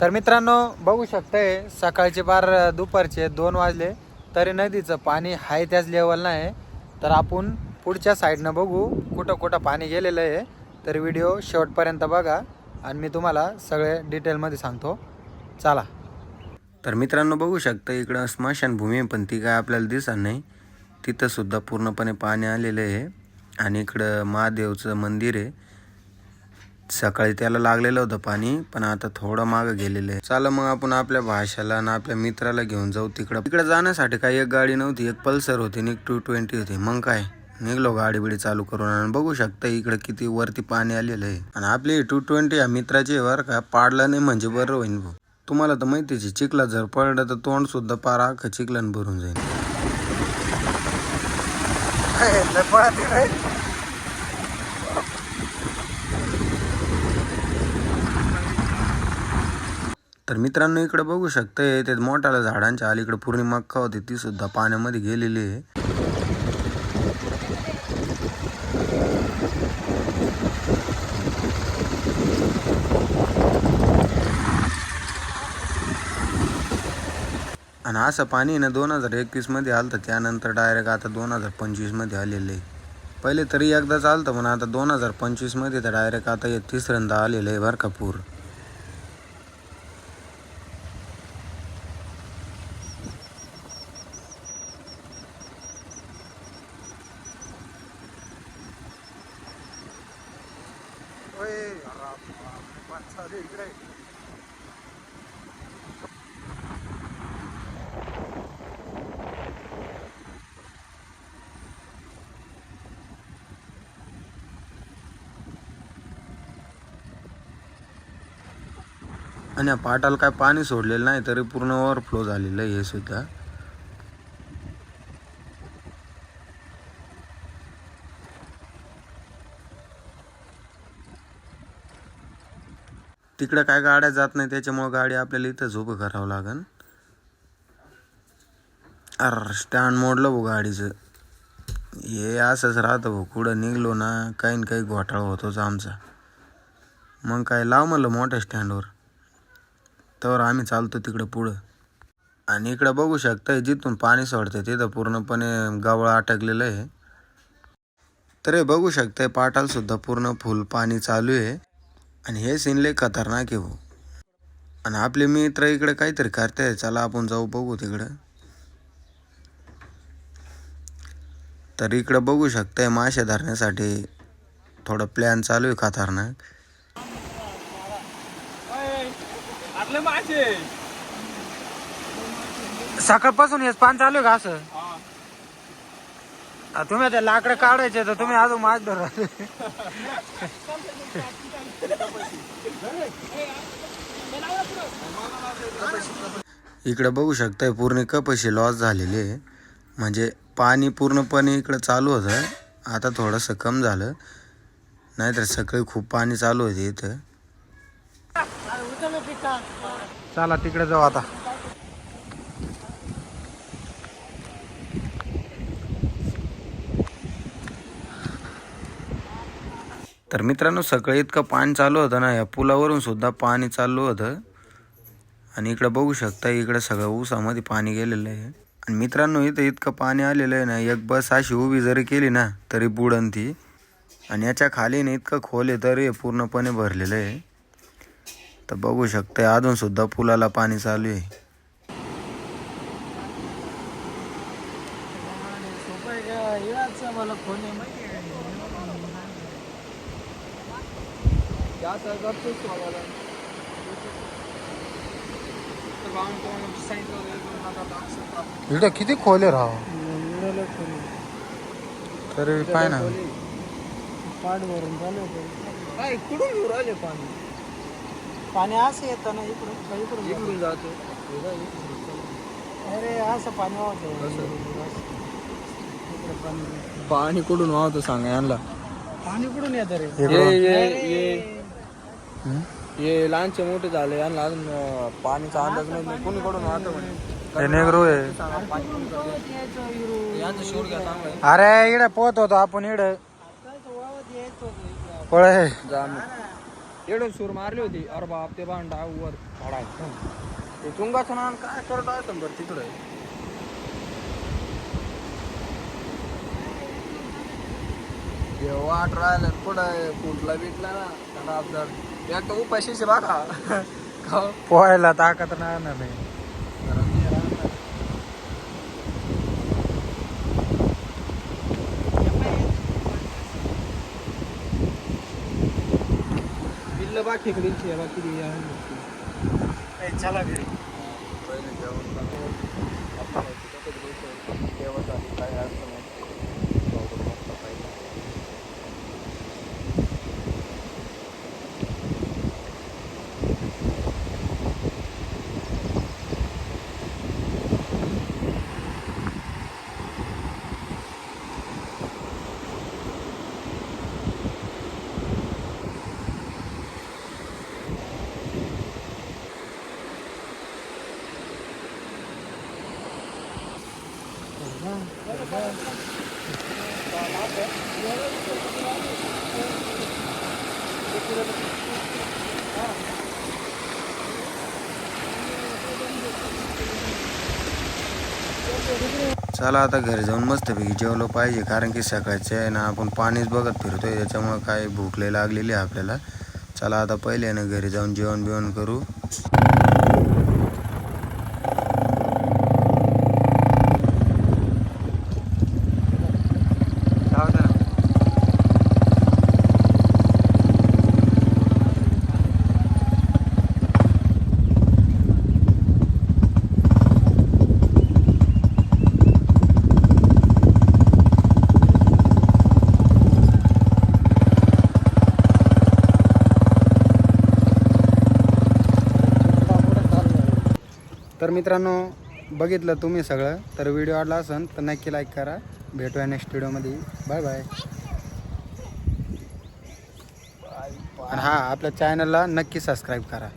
तर मित्रांनो बघू शकताय सकाळचे बार दुपारचे दोन वाजले तरी नदीचं पाणी हाय त्याच लेवलला आहे. तर आपण पुढच्या साईडनं बघू कुठं कुठं पाणी गेलेलं आहे. तर व्हिडिओ शेवटपर्यंत बघा आणि मी तुम्हाला सगळे डिटेलमध्ये सांगतो. चला. तर मित्रांनो बघू शकता इकडं स्मशानभूमी पण ती काय आपल्याला दिसत नाही. तिथंसुद्धा पूर्णपणे पाणी आलेलं आहे. आणि इकडं महादेवचं मंदिर आहे. सकाळी त्याला लागलेलं होतं पाणी पण आता थोडं मागं गेलेलं आहे. चला मग आपण आपल्या भाषाला आणि आपल्या मित्राला घेऊन जाऊ तिकडं. तिकडे जाण्यासाठी काही एक गाडी नव्हती एक पल्सर होती आणि एक टू ट्वेंटी होती. मग काय? निघलो गाडी बिडी चालू करून आणि बघू शकता इकडे किती वरती पाणी आलेलं आहे. आणि आपली टू ट्वेंटी या मित्राची वर का पाडलं नाही म्हणजे बरं होईन भाऊ. तुम्हाला तर माहितीच आहे, चिखला जर पडलं तर तोंड सुद्धा पार आख चिखलान भरून जाईल तर मित्रांनो इकडे बघू शकतंय ते मोठ्याला झाडांच्या अलीकडे पूर्ण मक्का होती ती सुद्धा पाण्यामध्ये गेलेली आहे. आणि असं पाणी ना दोन हजार एकवीसमध्ये आलं तर त्यानंतर डायरेक्ट आता दोन हजार पंचवीसमध्ये आलेलं आहे. पहिले तरी एकदा चालतं पण आता दोन हजार पंचवीसमध्ये तर डायरेक्ट आता हे तिसऱ्यांदा आलेलं आहे बरं का पूर. आणि पाटाला काय पाणी सोडलेलं नाही तरी पूर्ण ओव्हरफ्लो झालेलं आहे हे सुद्धा. तिकडे काय गाड्या जात नाही त्याच्यामुळे गाडी आपल्याला इथंच उभं करावं लागन. अर स्टँड मोडलं भाऊ गाडीचं. हे असंच राहतं भाऊ कुठं निघलो ना काही ना काही घोटाळा होतोच आमचा. मग काय लाव म्हणलं मोठ्या स्टँडवर तर आम्ही चालतो तिकडं पुढं. आणि इकडं बघू शकता जिथून पाणी सोडतं तिथं पूर्णपणे गावळ अटकलेलं आहे. तर हे बघू शकताय पाटालसुद्धा पूर्ण फुल पाणी चालू आहे. आणि हे सीन लय खतरनाक आहे भाऊ. आणि आपले मित्र इकडे काहीतरी करताय चला आपण जाऊ बघू तिकडं. तर इकडं बघू शकताय मासे धरण्यासाठी. थोडं प्लॅन चालू आहे खतरनाक. सकाळपासून हेच पान चालू आहे का असं? तुम्ही ते लाकडं काढायचे तर तुम्ही अजून माছ धरा. इकडे बघू शकताय पूर्ण कपाशी लॉस झालेली आहे. म्हणजे पाणी पूर्णपणे इकडं चालू होतं. आता थोडंसं कम झालं. नाहीतर सकाळी खूप पाणी चालू होते इथं. चला तिकडे जाऊ आता. तर मित्रांनो सकाळी इतकं पाणी चालू होतं ना या पुलावरून सुद्धा पाणी चालू होतं. आणि इकडं बघू शकता इकडं सगळं ऊसामध्ये पाणी गेलेलं आहे. आणि मित्रांनो इथं इतकं पाणी आलेलं आहे ना एक बस अशी उभी जरी केली ना तरी बुडन ती. आणि याच्या खाली ना इतकं खोल आहे तरी पूर्णपणे भरलेलं आहे. तर बघू शकता अजून सुद्धा पुलाला पाणी चालू आहे. इकडं किती खोले राह तरी पाय ना पाठ भरून काय कुठून येऊ राहिले पाणी पाणी असं येतं ना इकडून का इकडून इकडून जातो अरे असं पाणी वाहतं पाणी कुठून वाहतो सांगा यांना पाणी कुठून येतं रे ये ये ये ये लहानचे मोठे झाले यांना अजून अं, पाणीचा अंदाज नाही कोणी कडून म्हणे. हे नेगरू आहे. यांचं शोध घ्या चांगलं अरे इकडे पोहत होतो आपण इकडे. पळे जा मग. एवढं सूर मारली होती. अरे बाप ते भांडा वर झाडा ते चुंगाचं नान काय करत आहे बरं तिकडे. वाट राहिलं पुढं कुठला बिटला ना त्याला आपलं एक तर उपाशीच बघा. का? पोहायला ताकद नाही ना नाही. बिल्ल बाकी बाकी चला घरी. जेवण काय अडचण नाही. जेवण मस्त पाहिजे. चला आता घरी जाऊन मस्तपैकी जेवलो पाहिजे कारण की सकाळचे आहे ना आपण पाणीच बघत फिरतोय त्याच्यामुळे काय भूक लागलेली आहे आपल्याला. चला आता पहिले ना घरी जाऊन जेवण बिवण करू जाऊ दे ना. तर मित्रांनो बघितलं तुम्ही सगळं. तर व्हिडिओ आवडला असेल तर नक्की लाईक करा. भेटूया नेक्स्ट व्हिडिओमध्ये बाय बाय आणि हा आपल्या चॅनलला नक्की सबस्क्राईब करा.